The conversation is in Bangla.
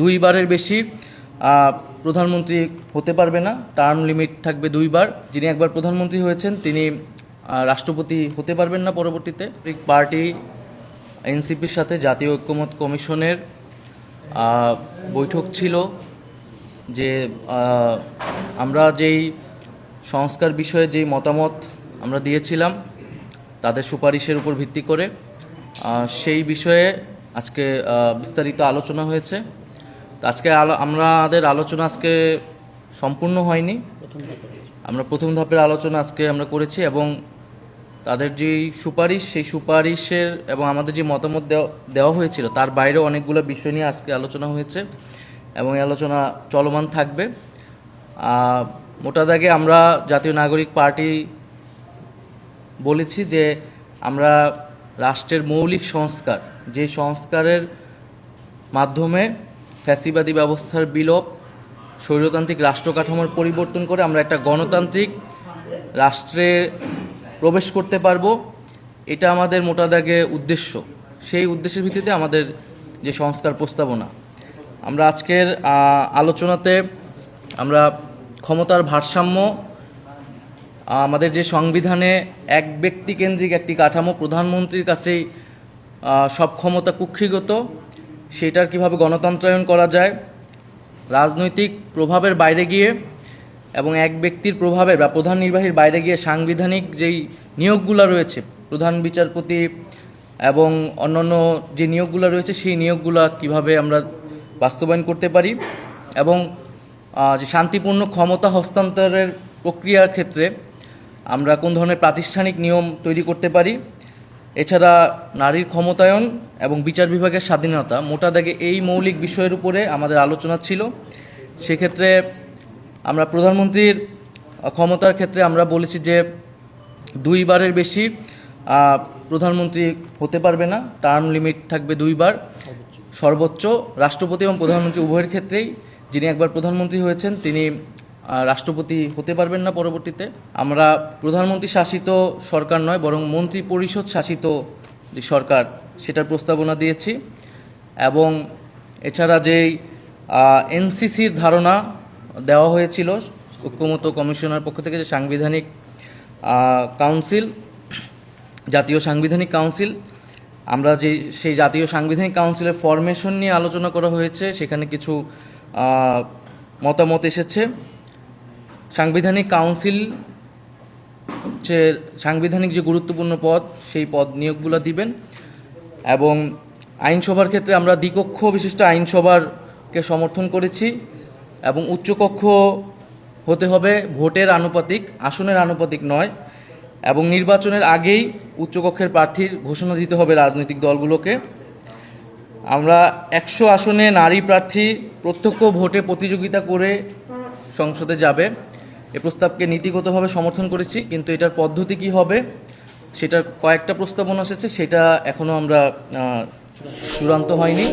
দুইবারের বেশি প্রধানমন্ত্রী হতে পারবে না। টার্ম লিমিট থাকবে দুইবার। যিনি একবার প্রধানমন্ত্রী হয়েছেন, তিনি রাষ্ট্রপতি হতে পারবেন না পরবর্তীতে। পার্টি, এনসিপির সাথে জাতীয় ঐক্যমত কমিশনের বৈঠক ছিল যে আমরা যেই সংস্কার বিষয়ে যেই মতামত আমরা দিয়েছিলাম, তাদের সুপারিশের উপর ভিত্তি করে সেই বিষয়ে আজকে বিস্তারিত আলোচনা হয়েছে। আজকে আলো আমাদের আলোচনা আজকে সম্পূর্ণ হয়নি। আমরা প্রথম ধাপের আলোচনা আজকে আমরা করেছি এবং তাদের যে সুপারিশ, সেই সুপারিশের এবং আমাদের যে মতামত দেওয়া হয়েছিল, তার বাইরেও অনেকগুলো বিষয় নিয়ে আজকে আলোচনা হয়েছে এবং এই আলোচনা চলমান থাকবে। মোটা দাগে আমরা জাতীয় নাগরিক পার্টি বলেছি যে আমরা রাষ্ট্রের মৌলিক সংস্কার, যে সংস্কারের মাধ্যমে ফ্যাসিবাদী ব্যবস্থার বিলোপ, স্বৈরতান্ত্রিক রাষ্ট্র কাঠামোর পরিবর্তন করে আমরা একটা গণতান্ত্রিক রাষ্ট্রে প্রবেশ করতে পারব, এটা আমাদের মোটা দাগে উদ্দেশ্য। সেই উদ্দেশ্যের ভিত্তিতে আমাদের যে সংস্কার প্রস্তাবনা। আমরা আজকের আলোচনাতে আমরা ক্ষমতার ভারসাম্য আমাদের যে সংবিধানে এক ব্যক্তি কেন্দ্রিক একটি কাঠামো প্রধানমন্ত্রীর কাছেই সব ক্ষমতা কুক্ষিগত। সেটার কীভাবে গণতন্ত্রায়ন করা যায়, রাজনৈতিক প্রভাবের বাইরে গিয়ে এবং এক ব্যক্তির প্রভাবের বা প্রধান নির্বাহীর বাইরে গিয়ে সাংবিধানিক যেই নিয়োগগুলো রয়েছে, প্রধান বিচারপতি এবং অন্যান্য যে নিয়োগগুলো রয়েছে, সেই নিয়োগগুলো কীভাবে আমরা বাস্তবায়ন করতে পারি এবং যে শান্তিপূর্ণ ক্ষমতা হস্তান্তরের প্রক্রিয়ার ক্ষেত্রে আমরা কোন ধরনের প্রাতিষ্ঠানিক নিয়ম তৈরি করতে পারি এছাড়া নারীর ক্ষমতায়ন এবং বিচার বিভাগের স্বাধীনতা মোটা দাগে এই মৌলিক বিষয়ের উপরে আমাদের আলোচনা ছিল। সেক্ষেত্রে আমরা প্রধানমন্ত্রীর ক্ষমতার ক্ষেত্রে আমরা বলেছি যে দুইবারের বেশি প্রধানমন্ত্রী হতে পারবে না। টার্ম লিমিট থাকবে দুইবার। সর্বোচ্চ রাষ্ট্রপতি এবং প্রধানমন্ত্রী উভয়ের ক্ষেত্রেই যিনি একবার প্রধানমন্ত্রী হয়েছেন, তিনি রাষ্ট্রপতি হতে পারবেন না পরবর্তীতে। আমরা প্রধানমন্ত্রী শাসিত সরকার নয়, বরং মন্ত্রী পরিষদ শাসিত যে সরকার, সেটার প্রস্তাবনা দিয়েছি। এবং এছাড়া যেই এনসিসির ধারণা দেওয়া হয়েছিল ঐক্যমত কমিশনার পক্ষ থেকে যে সাংবিধানিক কাউন্সিল, জাতীয় সাংবিধানিক কাউন্সিল, আমরা যে সেই জাতীয় সাংবিধানিক কাউন্সিলের ফরমেশন নিয়ে আলোচনা করা হয়েছে, সেখানে কিছু মতামত এসেছে। সাংবিধানিক কাউন্সিল হচ্ছে সাংবিধানিক যে গুরুত্বপূর্ণ পদ, সেই পদ নিয়োগগুলো দিবেন এবং আইনসভার ক্ষেত্রে আমরা দ্বিকক্ষ বিশিষ্ট আইনসভারকে সমর্থন করেছি এবং উচ্চকক্ষ হতে হবে ভোটের আনুপাতিক, আসনের আনুপাতিক নয় এবং নির্বাচনের আগেই উচ্চকক্ষের প্রার্থীর ঘোষণা দিতে হবে রাজনৈতিক দলগুলোকে। আমরা একশো আসনে নারী প্রার্থী প্রত্যক্ষ ভোটে প্রতিযোগিতা করে সংসদে যাবে। এ প্রস্তাবকে নীতিগতভাবে সমর্থন করেছি, কিন্তু এটার পদ্ধতি কি হবে, সেটার কয়েকটা প্রস্তাবনা এসেছে, সেটা এখনও আমরা চূড়ান্ত হয়নি।